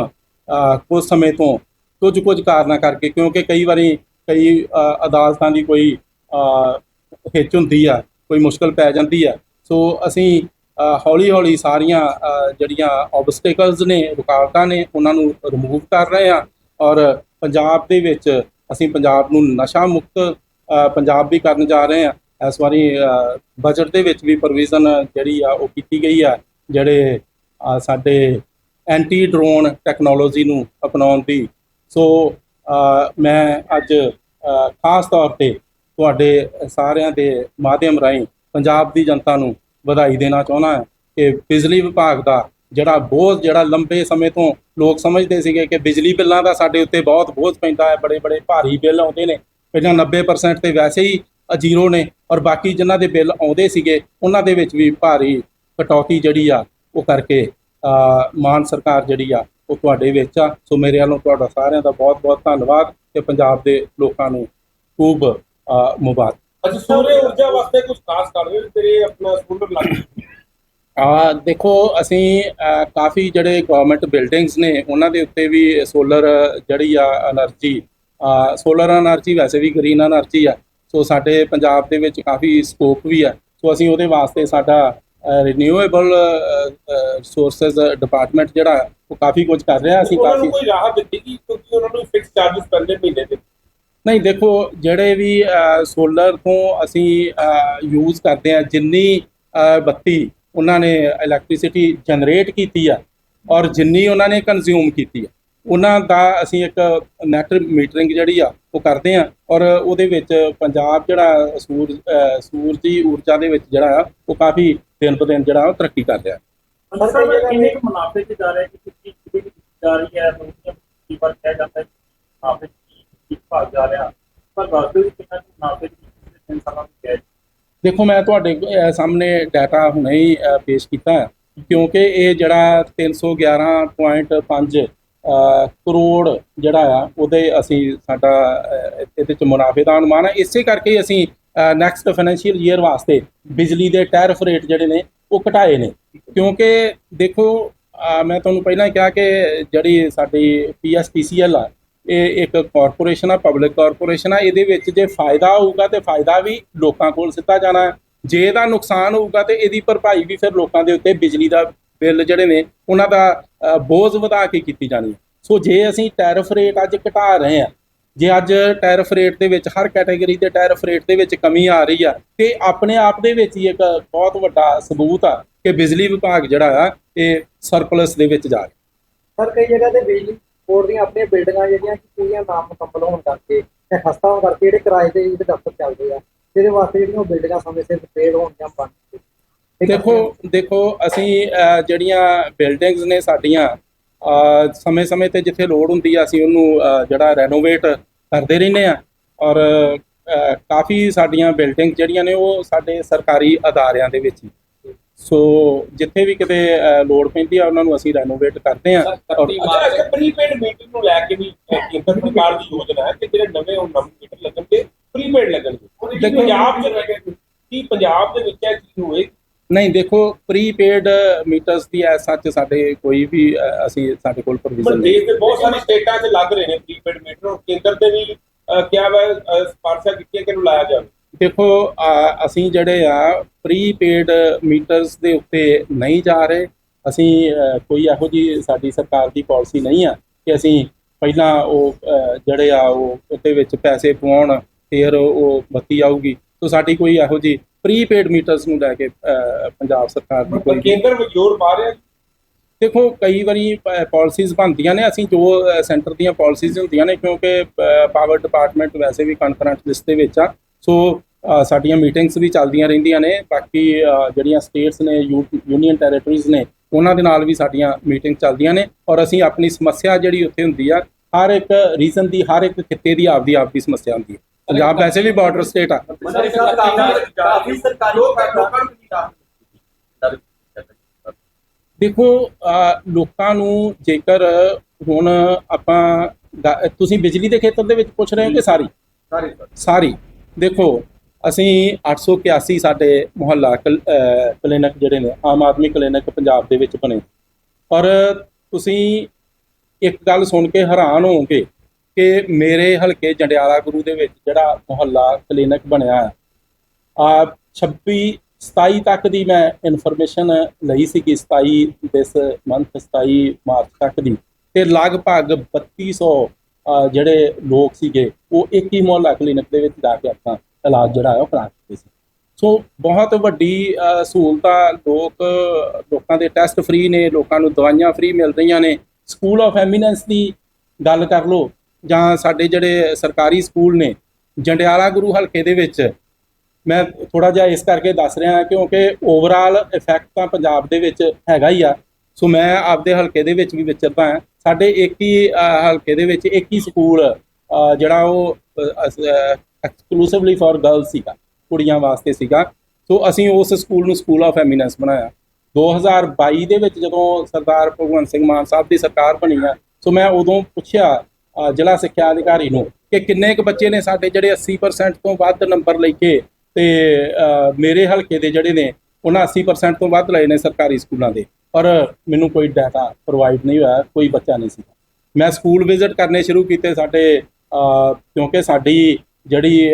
ਕੁਝ ਸਮੇਂ ਤੋਂ ਕੁਝ ਕੁਝ ਕਾਰਨਾਂ ਕਰਕੇ ਕਿਉਂਕਿ ਕਈ ਵਾਰੀ ਕਈ ਅਦਾਲਤਾਂ ਦੀ ਕੋਈ ਅ, ਹਿੱਚ ਹੁੰਦੀ ਆ ਕੋਈ ਮੁਸ਼ਕਲ ਪੈ ਜਾਂਦੀ ਆ। ਸੋ ਅਸੀਂ ਹੌਲੀ ਹੌਲੀ ਸਾਰੀਆਂ ਜਿਹੜੀਆਂ ਆਬਸਟੈਕਲਸ ਨੇ ਰੁਕਾਵਟਾਂ ਨੇ ਉਹਨਾਂ ਨੂੰ ਰਿਮੂਵ ਕਰ ਰਹੇ ਆ ਔਰ ਪੰਜਾਬ ਦੇ ਵਿੱਚ ਅਸੀਂ ਪੰਜਾਬ ਨੂੰ ਨਸ਼ਾ ਮੁਕਤ ਪੰਜਾਬ ਵੀ ਕਰਨ ਜਾ ਰਹੇ ਆ ਇਸ ਵਾਰੀ ਬਜਟ ਦੇ ਵਿੱਚ ਵੀ ਪ੍ਰੋਵੀਜ਼ਨ ਜਿਹੜੀ ਆ ਉਹ ਕੀਤੀ ਗਈ ਆ ਜਿਹੜੇ ਸਾਡੇ ਐਂਟੀ ਡਰੋਨ ਟੈਕਨੋਲੋਜੀ ਨੂੰ ਅਪਣਾਉਣ ਦੀ। ਸੋ ਮੈਂ ਅੱਜ ਖਾਸ ਤੌਰ ਤੇ ਤੁਹਾਡੇ ਸਾਰਿਆਂ ਦੇ ਮਾਧਿਅਮ ਰਾਹੀਂ ਪੰਜਾਬ ਦੀ ਜਨਤਾ ਨੂੰ ਵਧਾਈ ਦੇਣਾ ਚਾਹੁੰਦਾ ਹਾਂ ਕਿ ਬਿਜਲੀ ਵਿਭਾਗ ਦਾ ਜਿਹੜਾ ਬੋਝ, ਜਿਹੜਾ ਲੰਬੇ ਸਮੇਂ ਤੋਂ ਲੋਕ ਸਮਝਦੇ ਸੀਗੇ ਕਿ ਬਿਜਲੀ ਬਿੱਲਾਂ ਦਾ ਸਾਡੇ ਉੱਤੇ ਬਹੁਤ ਬੋਝ ਪੈਂਦਾ ਹੈ, ਬੜੇ ਬੜੇ ਭਾਰੀ ਬਿੱਲ ਆਉਂਦੇ ਨੇ। ਪਹਿਲਾਂ 90% ਤੇ ਵੈਸੇ ਹੀ ਜ਼ੀਰੋ ਨੇ ਔਰ ਬਾਕੀ ਜਿਨ੍ਹਾਂ ਦੇ ਬਿੱਲ ਆਉਂਦੇ ਸੀਗੇ, ਉਹਨਾਂ ਦੇ ਵਿੱਚ ਵੀ ਭਾਰੀ ਕਟੌਤੀ ਜਿਹੜੀ ਆ, ਉਹ ਕਰਕੇ ਮਾਨ ਸਰਕਾਰ ਜਿਹੜੀ ਆ ਉਹ ਤੁਹਾਡੇ ਵਿੱਚ ਆ। ਸੋ ਮੇਰੇ ਵੱਲੋਂ ਤੁਹਾਡਾ ਸਾਰਿਆਂ ਦਾ ਬਹੁਤ ਬਹੁਤ ਧੰਨਵਾਦ ਤੇ ਪੰਜਾਬ ਦੇ ਲੋਕਾਂ ਨੂੰ ਖੂਬ ਮੁਬਾਰਕ। ਅੱਜ ਸੂਰਜ ਊਰਜਾ ਵਾਸਤੇ ਕੁਝ ਖਾਸ ਕਰ ਰਹੇ ਤੇਰੇ ਆਪਣਾ ਸਕੂਲਰ ਲੱਗ ਆ ਦੇਖੋ ਅਸੀਂ ਕਾਫੀ ਜਿਹੜੇ ਗਵਰਨਮੈਂਟ ਬਿਲਡਿੰਗਸ ਨੇ ਉਹਨਾਂ ਦੇ ਉੱਤੇ ਵੀ ਸੋਲਰ ਜਿਹੜੀ ਆ એનર્ਜੀ ਸੋਲਰ એનર્ਜੀ ਵੈਸੇ ਵੀ ਗ੍ਰੀਨ એનર્ਜੀ ਆ। ਸੋ ਸਾਡੇ ਪੰਜਾਬ ਦੇ ਵਿੱਚ ਕਾਫੀ ਸਕੋਪ ਵੀ ਆ। ਸੋ ਅਸੀਂ ਉਹਦੇ ਵਾਸਤੇ ਸਾਡਾ ਰੀਨਿਊਏਬਲ ਰਿਸੋਰਸਸ ਡਿਪਾਰਟਮੈਂਟ ਜਿਹੜਾ ਉਹ ਕਾਫੀ ਕੁਝ ਕਰ ਰਿਹਾ ਅਸੀਂ ਕਾਫੀ ਕੋਈ ਰਾਹਤ ਦਿੱਤੀ ਗਈ ਕਿਉਂਕਿ ਉਹਨਾਂ ਨੂੰ ਫਿਕਸ ਚਾਰजेस ਪੈਂਦੇ ਮਹੀਨੇ ਦੇ। ਨਹੀਂ ਦੇਖੋ ਜਿਹੜੇ ਵੀ ਸੋਲਰ ਤੋਂ ਅਸੀਂ ਯੂਜ਼ ਕਰਦੇ ਆ ਜਿੰਨੀ ਬੱਤੀ ਉਹਨਾਂ ਨੇ ਇਲੈਕਟ੍ਰਿਸਿਟੀ ਜਨਰੇਟ ਕੀਤੀ ਆ ਔਰ ਜਿੰਨੀ ਉਹਨਾਂ ਨੇ ਕੰਜ਼ਿਊਮ ਕੀਤੀ ਆ। ਉਹਨਾਂ ਦਾ ਅਸੀਂ ਇੱਕ ਨੈਟ ਮੀਟਰਿੰਗ ਜਿਹੜੀ ਆ ਉਹ ਕਰਦੇ ਆ ਔਰ ਉਹਦੇ ਵਿੱਚ ਪੰਜਾਬ ਜਿਹੜਾ ਸੂਰਜ ਅ, ਸੂਰਜੀ ਊਰਜਾ ਦੇ ਵਿੱਚ ਜਿਹੜਾ ਆ ਉਹ ਕਾਫੀ ਦਿਨ ਬ ਦਿਨ ਜਿਹੜਾ ਉਹ ਤਰੱਕੀ ਕਰ ਰਿਹਾ। ਸਰ ਸਰ ਕਿੰਨੇ ਕੁ ਮੁਨਾਫੇ ਚ ਜਾ ਰਿਹਾ ਕਿ ਕਿੰਨੀ ਕਿੰਨੀ ਜਾ ਰਹੀ ਹੈ ਲੋਕਾਂ ਦੀ ਵਾਰ ਕਿਹਾ ਜਾਂਦਾ ਹੈ ਕਿ ਮੁਨਾਫੇ ਚ ਕੀ ਭਾਗ ਜਾ ਰਿਹਾ? ਪਰ ਦੱਸਦੇ ਵੀ ਕਿੰਨਾ ਕੁ ਮੁਨਾਫੇ ਚ ਪਿਛਲੇ ਤਿੰਨ ਸਾਲਾਂ ਵਿੱਚ ਹੈ ਦੇਖੋ ਮੈਂ ਤੁਹਾਡੇ ਸਾਹਮਣੇ ਡਾਟਾ ਹੁਣੇ ਹੀ ਪੇਸ਼ ਕੀਤਾ ਕਿਉਂਕਿ ਇਹ ਜਿਹੜਾ 311.5 ਅਹ, ਕਰੋੜ ਜਿਹੜਾ ਆ, ਉਹਦੇ ਅਸੀਂ ਸਾਡਾ ਇਹਦੇ ਚ ਮੁਨਾਫੇ ਦਾ ਅਨੁਮਾਨ ਹੈ ਇਸੇ ਕਰਕੇ ਅਸੀਂ ਨੈਕਸਟ ਫਾਈਨੈਂਸ਼ੀਅਲ ਈਅਰ ਵਾਸਤੇ ਬਿਜਲੀ ਦੇ ਟੈਰਿਫ ਰੇਟ ਜਿਹੜੇ ਨੇ, ਉਹ ਘਟਾਏ ਨੇ। ਕਿਉਂਕਿ ਦੇਖੋ ਮੈਂ ਤੁਹਾਨੂੰ ਪਹਿਲਾਂ ਕਿਹਾ ਕਿ ਜਿਹੜੀ ਸਾਡੀ ਪੀਐਸਪੀਸੀਐਲ ਆ, ਇਹ ਇੱਕ ਕਾਰਪੋਰੇਸ਼ਨ ਆ ਪਬਲਿਕ ਕਾਰਪੋਰੇਸ਼ਨ ਆ, ਇਹਦੇ ਵਿੱਚ ਜੇ ਫਾਇਦਾ ਹੋਊਗਾ ਤੇ ਫਾਇਦਾ ਵੀ ਲੋਕਾਂ ਕੋਲ ਸਿੱਧਾ ਜਾਣਾ। ਜੇ ਇਹਦਾ ਨੁਕਸਾਨ ਹੋਊਗਾ ਤੇ ਇਹਦੀ ਭਰਪਾਈ ਵੀ ਫਿਰ ਲੋਕਾਂ ਦੇ ਉੱਤੇ ਬਿਜਲੀ ਦਾ ਬਿੱਲ ਜਿਹੜੇ ਨੇ, ਉਹਨਾਂ ਦਾ ਬੋਝ ਵਧਾ ਕੇ ਕੀਤੀ ਜਾਣੀ ਸੋ ਜੇ ਅਸੀਂ ਟੈਰਿਫ ਰੇਟ ਅੱਜ ਘਟਾ ਰਹੇ ਹਾਂ, ਜੇ ਅੱਜ ਟੈਰਿਫ ਰੇਟ ਦੇ ਵਿੱਚ ਹਰ ਕੈਟਾਗਰੀ ਦੇ ਟੈਰਿਫ ਰੇਟ ਦੇ ਵਿੱਚ ਕਮੀ ਆ ਰਹੀ ਆ, ਤੇ ਆਪਣੇ ਆਪ ਦੇ ਵਿੱਚ ਹੀ ਇੱਕ ਬਹੁਤ ਵੱਡਾ ਸਬੂਤ ਆ ਕਿ ਬਿਜਲੀ ਵਿਭਾਗ ਜਿਹੜਾ ਆ, ਇਹ ਸਰਪਲਸ ਦੇ ਵਿੱਚ ਜਾ ਰਿਹਾ। ਸਰ ਕਈ ਜਗ੍ਹਾ ਤੇ ਬਿਜਲੀ ਬੋਰਡ ਦੀਆਂ ਆਪਣੀਆਂ ਬਿਲਡਿੰਗਾਂ ਜਿਹੜੀਆਂ ਕਿ ਪੂਰੀਆਂ ਨਾਮ ਮੁਕੰਮਲ ਹੋਣ ਕਰਕੇ ਤੇ ਖਸਤਾ ਹੋਣ ਕਰਕੇ ਜਿਹੜੇ ਕਿਰਾਏ ਦੇ ਜਿਹੜੇ ਦਫ਼ਤਰ ਚੱਲਦੇ ਆ ਜਿਹਦੇ ਵਾਸਤੇ ਜਿਹੜੀਆਂ ਬਿਲਡਿੰਗਾਂ ਸਮੇਂ ਸਿਰ ਰਿਪੇਅਰ ਹੋਣ ਜਾਂ ਬਣ ਦੇਖੋ ਦੇਖੋ ਅਸੀਂ ਅਹ, ਜਿਹੜੀਆਂ ਬਿਲਡਿੰਗਸ ਨੇ ਸਾਡੀਆਂ ਸਮੇਂ-ਸਮੇਂ ਤੇ ਜਿੱਥੇ ਲੋੜ ਹੁੰਦੀ ਆ ਅਸੀਂ ਉਹਨੂੰ ਅਹ, ਜਿਹੜਾ ਰੈਨੋਵੇਟ ਕਰਦੇ ਰਹਿੰਦੇ ਆ। ਔਰ ਅਹ, ਕਾਫੀ ਸਾਡੀਆਂ ਬਿਲਡਿੰਗ ਜਿਹੜੀਆਂ ਨੇ ਉਹ ਸਾਡੇ ਸਰਕਾਰੀ ਅਦਾਰਿਆਂ ਦੇ ਵਿੱਚ ਹੀ। ਸੋ ਜਿੱਥੇ ਵੀ ਕਿਤੇ ਅਹ, ਲੋੜ ਪੈਂਦੀ ਆ ਉਹਨਾਂ ਨੂੰ ਅਸੀਂ ਰੈਨੋਵੇਟ ਕਰਦੇ ਆ। ਔਰ ਅੱਛਾ ਪ੍ਰੀਪੇਡ ਮੀਟਰ ਨੂੰ ਲੈ ਕੇ ਵੀ ਅਹ, ਕੇਂਦਰ ਸਰਕਾਰ ਦੀ ਯੋਜਨਾ ਹੈ ਕਿ ਜਿਹੜੇ ਨਵੇਂ ਉਹ ਨਵੇਂ ਮੀਟਰ ਲੱਗਣਗੇ ਪ੍ਰੀਪੇਡ ਲੱਗਣਗੇ। ਦੇਖੋ- ਪੰਜਾਬ ਚ ਕੀ ਪੰਜਾਬ ਦੇ ਵਿੱਚ ਇਹ ਚੀਜ਼ ਹੋਏ ਨਹੀਂ ਦੇਖੋ ਪ੍ਰੀਪੇਡ ਮੀਟਰਸ ਦੀ ਐ ਸੱਚ ਸਾਡੇ ਕੋਈ ਵੀ ਅਸੀਂ ਸਾਡੇ ਕੋਲ ਪਰ ਪ੍ਰੋਵੀਜ਼ਨ ਨਹੀਂ ਦੇਸ਼ ਦੇ ਬਹੁਤ ਸਾਰੇ ਸਟੇਟਾਂ 'ਚ ਲੱਗ ਰਹੇ ਨੇ ਪ੍ਰੀਪੇਡ ਮੀਟਰ ਔਰ ਕੇਂਦਰ ਤੇ ਵੀ ਅਹ, ਕਿਹਾ ਵਾ ਅਹ, ਸਿਫਾਰਸ਼ਾਂ ਕੀਤੀਆਂ ਕਿ ਇਹਨੂੰ ਲਾਇਆ ਜਾਵੇ? ਦੇਖੋ ਅਸੀਂ ਜਿਹੜੇ ਆ ਪ੍ਰੀਪੇਡ ਮੀਟਰਸ ਦੇ ਉੱਤੇ ਨਹੀਂ ਜਾ ਰਹੇ। ਅਸੀਂ ਅ, ਕੋਈ ਇਹੋ ਜੀ ਸਾਡੀ ਸਰਕਾਰ ਦੀ ਪਾਲਿਸੀ ਨਹੀਂ ਆ ਕਿ ਅਸੀਂ ਪਹਿਲਾਂ ਉਹ ਅ, ਜਿਹੜੇ ਆ ਉਹ ਉਹਦੇ ਵਿੱਚ ਪੈਸੇ ਪਵਾਉਣ ਫਿਰ ਉਹ ਬੱਤੀ ਆਊਗੀ। ਸੋ ਸਾਡੀ ਕੋਈ ਇਹੋ ਜੀ ਪ੍ਰੀਪੇਡ ਮੀਟਰਸ ਨੂੰ ਲੈ ਕੇ ਪੰਜਾਬ ਸਰਕਾਰ ਦੀ ਕੋਈ ਕੇਂਦਰ ਵੀ ਜ਼ੋਰ ਪਾ ਰਿਹਾ? ਦੇਖੋ ਕਈ ਵਾਰੀ ਪਾਲਿਸੀਜ਼ ਬਣਦੀਆਂ ਨੇ ਅਸੀਂ ਜੋ ਸੈਂਟਰ ਦੀਆਂ ਪਾਲਿਸੀਜ਼ ਹੁੰਦੀਆਂ ਨੇ ਕਿਉਂਕਿ ਪਾਵਰ ਡਿਪਾਰਟਮੈਂਟ ਵੈਸੇ ਵੀ ਕਾਨਫਰੰਸ ਲਿਸਟ ਦੇ ਵਿੱਚ ਆ। ਸੋ ਸਾਡੀਆਂ ਮੀਟਿੰਗਸ ਵੀ ਚੱਲਦੀਆਂ ਰਹਿੰਦੀਆਂ ਨੇ। ਬਾਕੀ ਜਿਹੜੀਆਂ ਸਟੇਟਸ ਨੇ ਯੂਨੀਅਨ ਟੈਰੀਟਰੀਜ਼ ਨੇ ਉਹਨਾਂ ਦੇ ਨਾਲ ਵੀ ਸਾਡੀਆਂ ਮੀਟਿੰਗ ਚੱਲਦੀਆਂ ਨੇ। ਔਰ ਅਸੀਂ ਆਪਣੀ ਸਮੱਸਿਆ ਜਿਹੜੀ ਉੱਥੇ ਹੁੰਦੀ ਆ ਹਰ ਇੱਕ ਰੀਜਨ ਦੀ ਹਰ ਇੱਕ ਖਿੱਤੇ ਦੀ ਆਪਦੀ ਆਪਦੀ ਸਮੱਸਿਆ ਹੁੰਦੀ ਹੈ ਪੰਜਾਬ ਵੈਸੇ ਵੀ ਬਾਰਡਰ ਸਟੇਟ ਆ। ਕਾਫੀ ਸਰਕਾਰੀ ਲੋਕਾਂ ਨੂੰ ਕੀ ਦੇਖੋ ਲੋਕਾਂ ਨੂੰ ਜੇਕਰ ਹੁਣ ਆਪਾਂ ਤੁਸੀਂ ਬਿਜਲੀ ਦੇ ਖੇਤਰ ਦੇ ਵਿੱਚ ਪੁੱਛ ਰਹੇ ਹੋ ਕਿ ਸਾਰੀ? ਸਾਰੇ। ਸਾਰੀ ਦੇਖੋ, ਅਸੀਂ 881 ਸਾਡੇ ਮੁਹੱਲਾ ਕਲ- ਕਲੀਨਿਕ ਜਿਹੜੇ ਨੇ, ਆਮ ਆਦਮੀ ਕਲੀਨਿਕ ਪੰਜਾਬ ਦੇ ਵਿੱਚ ਬਣੇ। ਔਰ ਤੁਸੀਂ ਇੱਕ ਗੱਲ ਸੁਣ ਕੇ ਹੈਰਾਨ ਹੋਵੋਗੇ ਕਿ ਮੇਰੇ ਹਲਕੇ ਜੰਡਿਆਲਾ ਗੁਰੂ ਦੇ ਵਿੱਚ ਜਿਹੜਾ ਮੁਹੱਲਾ ਕਲੀਨਿਕ ਬਣਿਆ ਹੈ ਆ 26 27 ਤੱਕ ਦੀ ਮੈਂ ਇਨਫੋਰਮੇਸ਼ਨ ਲਈ ਸੀ ਕਿ 27 ਦਿਸ ਮੰਥ 27 ਮਾਰਚ ਤੱਕ ਦੀ। ਤੇ ਲਗਭਗ 3200 ਅਹ ਜਿਹੜੇ ਲੋਕ ਸੀਗੇ, ਉਹ ਇੱਕ ਹੀ ਮੁਹੱਲਾ ਕਲੀਨਿਕ ਦੇ ਵਿੱਚ ਜਾ ਕੇ ਆਪਣਾ ਇਲਾਜ ਜਿਹੜਾ ਹੈ ਉਹ ਕਰਾ ਸਕਦੇ ਸੀ। ਸੋ ਬਹੁਤ ਵੱਡੀ ਸਹੂਲਤਾਂ, ਲੋਕ, ਲੋਕਾਂ ਦੇ ਟੈਸਟ ਫ੍ਰੀ ਨੇ, ਲੋਕਾਂ ਨੂੰ ਦਵਾਈਆਂ ਫ੍ਰੀ ਮਿਲ ਰਹੀਆਂ ਨੇ। ਸਕੂਲ ਆਫ ਐਮੀਨੈਂਸ ਦੀ ਗੱਲ ਕਰ ਲਓ ਜਾਂ ਸਾਡੇ ਜਿਹੜੇ ਸਰਕਾਰੀ ਸਕੂਲ ਨੇ, ਜੰਡਿਆਲਾ ਗੁਰੂ ਹਲਕੇ ਦੇ ਵਿੱਚ, ਮੈਂ ਥੋੜਾ ਜਿਹਾ ਇਸ ਕਰਕੇ ਦੱਸ ਰਿਹਾ ਕਿਉਂਕਿ ਓਵਰਆਲ ਇਫੈਕਟ ਤਾਂ ਪੰਜਾਬ ਦੇ ਵਿੱਚ ਹੈਗਾ ਹੀ ਆ। ਸੋ ਮੈਂ ਆਪਦੇ ਹਲਕੇ ਦੇ ਵਿੱਚ ਵੀ ਵਿਚਰਦਾ ਹਾਂ। ਸਾਡੇ ਇੱਕ ਹੀ ਹਲਕੇ ਦੇ ਵਿੱਚ ਇੱਕ ਹੀ ਸਕੂਲ ਜਿਹੜਾ ਉਹ ਐਕਸਕਲੂਸਿਵਲੀ ਫॉर ਗਰਲਸ ਸੀਗਾ, ਕੁੜੀਆਂ ਵਾਸਤੇ ਸੀਗਾ। ਸੋ ਅਸੀਂ ਉਸ ਸਕੂਲ ਨੂੰ ਸਕੂਲ ਆਫ ਐਮੀਨੈਂਸ ਬਣਾਇਆ। 2022 ਦੇ ਵਿੱਚ ਜਦੋਂ ਸਰਦਾਰ ਭਗਵੰਤ ਸਿੰਘ ਮਾਨ ਸਾਹਿਬ ਦੀ ਸਰਕਾਰ ਬਣੀ ਆ, ਸੋ ਮੈਂ ਉਦੋਂ ਪੁੱਛਿਆ ਜ਼ਿਲ੍ਹਾ ਸਿੱਖਿਆ ਅਧਿਕਾਰੀ ਨੂੰ ਕਿ ਕਿੰਨੇ ਕੁ ਬੱਚੇ ਨੇ ਸਾਡੇ ਜਿਹੜੇ 80% ਤੋਂ ਵੱਧ ਨੰਬਰ ਲੈ ਕੇ ਤੇ ਮੇਰੇ ਹਲਕੇ ਦੇ ਜਿਹੜੇ ਨੇ, ਉਹਨਾਂ 80% ਤੋਂ ਵੱਧ ਲਏ ਨੇ ਸਰਕਾਰੀ ਸਕੂਲਾਂ ਦੇ। ਪਰ ਮੈਨੂੰ ਕੋਈ ਡਾਟਾ ਪ੍ਰੋਵਾਈਡ ਨਹੀਂ ਹੋਇਆ, ਕੋਈ ਬੱਚਾ ਨਹੀਂ ਸੀ ਮੈਂ ਸਕੂਲ ਵਿਜ਼ਿਟ ਕਰਨੇ ਸ਼ੁਰੂ ਕੀਤੇ ਸਾਡੇ ਕਿਉਂਕਿ ਸਾਡੀ ਜਿਹੜੀ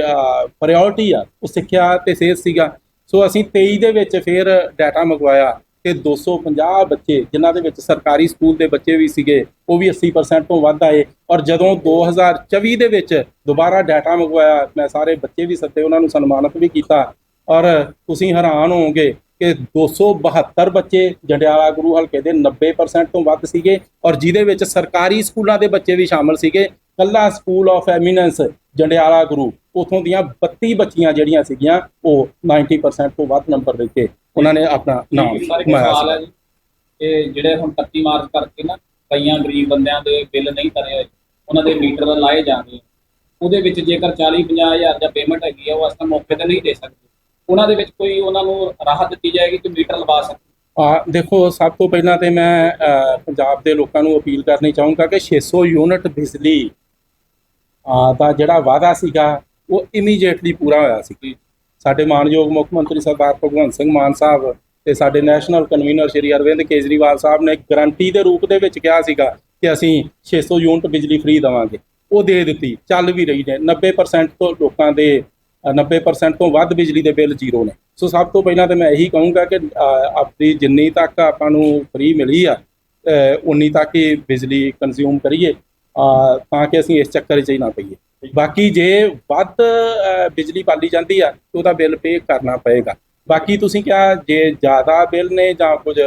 ਪ੍ਰਾਇੋਰਟੀ ਆ, ਉਹ ਸਿੱਖਿਆ ਤੇ ਸਿਹਤ ਸੀਗਾ। ਸੋ ਅਸੀਂ 23 ਦੇ ਵਿੱਚ ਫਿਰ ਡਾਟਾ ਮੰਗਵਾਇਆ। ਕਿ 250 ਬੱਚੇ, ਜਿਨ੍ਹਾਂ ਦੇ ਵਿੱਚ ਸਰਕਾਰੀ ਸਕੂਲ ਦੇ ਬੱਚੇ ਵੀ ਸੀਗੇ, ਉਹ ਵੀ 80% ਤੋਂ ਵੱਧ ਆਏ। ਔਰ ਜਦੋਂ 2024 ਦੇ ਵਿੱਚ ਦੁਬਾਰਾ ਡਾਟਾ ਮੰਗਵਾਇਆ, ਮੈਂ ਸਾਰੇ ਬੱਚੇ ਵੀ ਸੱਦੇ, ਉਹਨਾਂ ਨੂੰ ਸਨਮਾਨਿਤ ਵੀ ਕੀਤਾ। ਔਰ ਤੁਸੀਂ ਹੈਰਾਨ ਹੋਵੋਗੇ ਕਿ 272 ਬੱਚੇ ਜੰਡਿਆਲਾ ਗੁਰੂ ਹਲਕੇ ਦੇ 90% ਤੋਂ ਵੱਧ ਸੀਗੇ, ਔਰ ਜਿਹਦੇ ਵਿੱਚ ਸਰਕਾਰੀ ਸਕੂਲਾਂ ਦੇ ਬੱਚੇ ਵੀ ਸ਼ਾਮਲ ਸੀਗੇ। ਕੱਲਾ school of eminence Jandiala Guru, ਉਥੋਂ ਦੀਆਂ 32 ਬੱਚੀਆਂ ਜਿਹੜੀਆਂ ਸੀਗੀਆਂ, ਉਹ 90% ਤੋਂ ਵੱਧ ਨੰਬਰ ਦਿੱਤੇ ਉਹਨਾਂ ਨੇ ਆਪਣਾ ਨਾਮ ਕਮਾਇਆ ਸੀ। ਜੀ ਕਿ ਜਿਹੜੇ ਹੁਣ 31 ਮਾਰਚ ਕਰਕੇ ਨਾ ਕਈਆਂ ਗਰੀਬ ਬੰਦਿਆਂ ਦੇ ਬਿੱਲ ਨਹੀਂ ਭਰੇ ਹੋਏ ਉਹਨਾਂ ਦੇ ਮੀਟਰ ਲਾਏ ਜਾਂਦੇ ਆ। ਉਹਦੇ ਵਿੱਚ ਜੇਕਰ 40 50 ਹਜ਼ਾਰ ਜਾਂ ਪੇਮੈਂਟ ਹੈਗੀ ਆ ਉਹ ਅਸਾਂ ਮੌਕੇ ਤੇ ਨਹੀਂ ਦੇ ਸਕਦੇ। ਉਹਨਾਂ ਦੇ ਵਿੱਚ ਕੋਈ ਉਹਨਾਂ ਨੂੰ ਰਾਹਤ ਦਿੱਤੀ ਜਾਏਗੀ ਕਿ ਮੀਟਰ ਲਵਾ ਸਕਣ? ਆ ਦੇਖੋ ਸਭ ਤੋਂ ਪਹਿਲਾਂ ਤੇ ਮੈਂ ਪੰਜਾਬ ਦੇ ਲੋਕਾਂ ਨੂੰ ਅਪੀਲ ਕਰਨੀ ਚਾਹੂੰਗਾ ਕਿ 600 ਯੂਨਿਟ ਬਿਜਲੀ ਆ ਦਾ ਜਿਹੜਾ ਵਾਅਦਾ ਸੀਗਾ ਉਹ ਇਮੀਡੀਏਟਲੀ ਪੂਰਾ ਹੋਇਆ ਸੀ। ਸਾਡੇ ਮਾਨਯੋਗ ਮੁੱਖ ਮੰਤਰੀ ਸਰਦਾਰ ਭਗਵੰਤ ਸਿੰਘ ਮਾਨ ਸਾਹਿਬ ਤੇ ਸਾਡੇ ਨੈਸ਼ਨਲ ਕਨਵੀਨਰ ਸ਼੍ਰੀ ਅਰਵਿੰਦ ਕੇਜਰੀਵਾਲ ਸਾਹਿਬ ਨੇ ਗਰੰਟੀ ਦੇ ਰੂਪ ਦੇ ਵਿੱਚ ਕਿਹਾ ਸੀਗਾ ਕਿ ਅਸੀਂ 600 ਯੂਨਿਟ ਬਿਜਲੀ ਫ੍ਰੀ ਦੇਵਾਂਗੇ। ਉਹ ਦੇ ਦਿੱਤੀ ਚੱਲ ਵੀ ਰਹੀ ਨੇ। 90% ਤੋਂ ਲੋਕਾਂ ਦੇ ਅ, 90% ਤੋਂ ਵੱਧ ਬਿਜਲੀ ਦੇ ਬਿੱਲ ਜ਼ੀਰੋ ਨੇ। ਸੋ ਸਭ ਤੋਂ ਪਹਿਲਾਂ ਤਾਂ ਮੈਂ ਇਹੀ ਕਹੂੰਗਾ ਕਿ ਅ, ਆਪਣੀ ਜਿੰਨੀ ਤੱਕ ਆਪਾਂ ਨੂੰ ਫ੍ਰੀ ਮਿਲੀ ਆ ਉਨੀ ਤੱਕ ਹੀ ਬਿਜਲੀ ਕੰਜ਼ਿਊਮ ਕਰੀਏ ਤਾਂ ਕਿ ਅਸੀਂ ਇਸ ਚੱਕਰ 'ਚ ਹੀ ਨਾ ਪਈਏ। ਬਾਕੀ ਜੇ ਵੱਧ ਬਿਜਲੀ ਪਾਲੀ ਜਾਂਦੀ ਆ ਤੇ ਉਹਦਾ ਬਿੱਲ ਪੇ ਕਰਨਾ ਪਏਗਾ। ਬਾਕੀ ਤੁਸੀਂ ਕਿਹਾ ਜੇ ਜ਼ਿਆਦਾ ਬਿੱਲ ਨੇ ਜਾਂ ਕੁਝ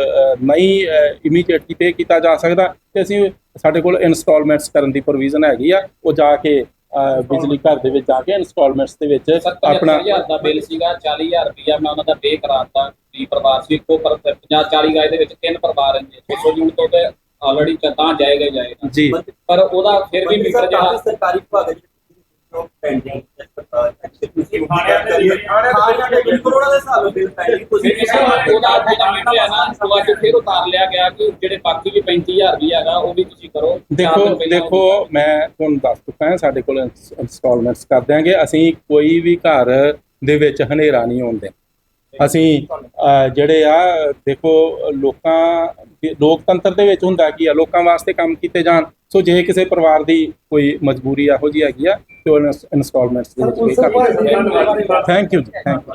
ਨਹੀਂ ਇਮੀਡੀਏਟਲੀ ਪੇ ਕੀਤਾ ਜਾ ਸਕਦਾ ਤੇ ਅਸੀਂ ਸਾਡੇ ਕੋਲ ਇਨਸਟਾਲਮੈਂਟਸ ਕਰਨ ਦੀ ਪ੍ਰੋਵੀਜ਼ਨ ਹੈਗੀ ਆ ਉਹ ਜਾ ਕੇ ਬਿਜਲੀ ਘਰ ਦੇ ਵਿੱਚ ਜਾ ਕੇ ਇਨਸਟਾਲਮੈਂਟਸ ਦੇ ਵਿੱਚ ਆਪਣਾ 75000 ਦਾ ਬਿੱਲ ਸੀਗਾ 40000 ਰੁਪਇਆ ਮੈਂ ਉਹਨਾਂ ਦਾ ਪੇ ਕਰਾਤਾ ਗਰੀਬ ਪਰਿਵਾਰ ਸੀ ਇੱਕੋ ਪਰ 50 40 ਗਾਏ ਦੇ ਵਿੱਚ ਤਿੰਨ ਪਰਿਵਾਰ ਰਹਿੰਦੇ 600 ਯੂਨਿਟ ਤੋਂ ਤੇ ਆਲਰੇਡੀ ਤਾਂ ਜਾਏਗਾ ਜਾਏਗਾ ਜੀ। ਪਰ ਉਹਦਾ ਫਿਰ ਵੀ ਮੀਟਰ ਜਿਹੜਾ ਸਰਕਾਰੀ ਵਿਭਾਗ ਦੇ ਪੈਂਡਿੰਗ ਥਾਣਿਆਂ ਦੇ- ਥਾਣਿਆਂ ਦੇ ਬਿਲਕੁਲ ਉਹਨਾਂ ਦੇ ਹਿਸਾਬ ਨਾਲ ਬਿੱਲ ਪੈਂਡਿੰਗ ਤੁਸੀਂ ਉਹਦਾ ਉਹਦਾ ਮੀਟਰ ਨਾ ਉਹ ਅੱਜ ਫਿਰ ਉਤਾਰ ਲਿਆ ਗਿਆ ਕਿ ਜਿਹੜੇ ਬਾਕੀ ਵੀ 35000 ਵੀ ਹੈਗਾ ਉਹ ਵੀ ਤੁਸੀਂ ਕਰੋ ਦੇਖੋ ਦੇਖੋ, ਮੈਂ ਤੁਹਾਨੂੰ ਦੱਸ ਚੁੱਕਾ ਸਾਡੇ ਕੋਲ ਇਨਸਟਾਲਮੈਂਟਸ ਕਰ ਦਿਆਂਗੇ। ਅਸੀਂ ਕੋਈ ਵੀ ਘਰ ਦੇ ਵਿੱਚ ਹਨੇਰਾ ਨਹੀਂ ਆਉਣ ਦੇ ਅਸੀਂ ਜਿਹੜੇ ਆ, ਦੇਖੋ, ਲੋਕਾਂ ਲੋਕਤੰਤਰ ਦੇ ਵਿੱਚ ਹੁੰਦਾ ਕੀ ਆ, ਲੋਕਾਂ ਵਾਸਤੇ ਕੰਮ ਕੀਤੇ ਜਾਣ। ਸੋ ਜੇ ਕਿਸੇ ਪਰਿਵਾਰ ਦੀ ਕੋਈ ਮਜਬੂਰੀ ਇਹੋ ਜਿਹੀ ਹੈਗੀ ਆ ਤੇ ਉਹ ਇਨਸਟਾਲਮੈਂਟਸ ਦੇ ਵਿੱਚ ਵੀ ਕਰ thank you ji thank you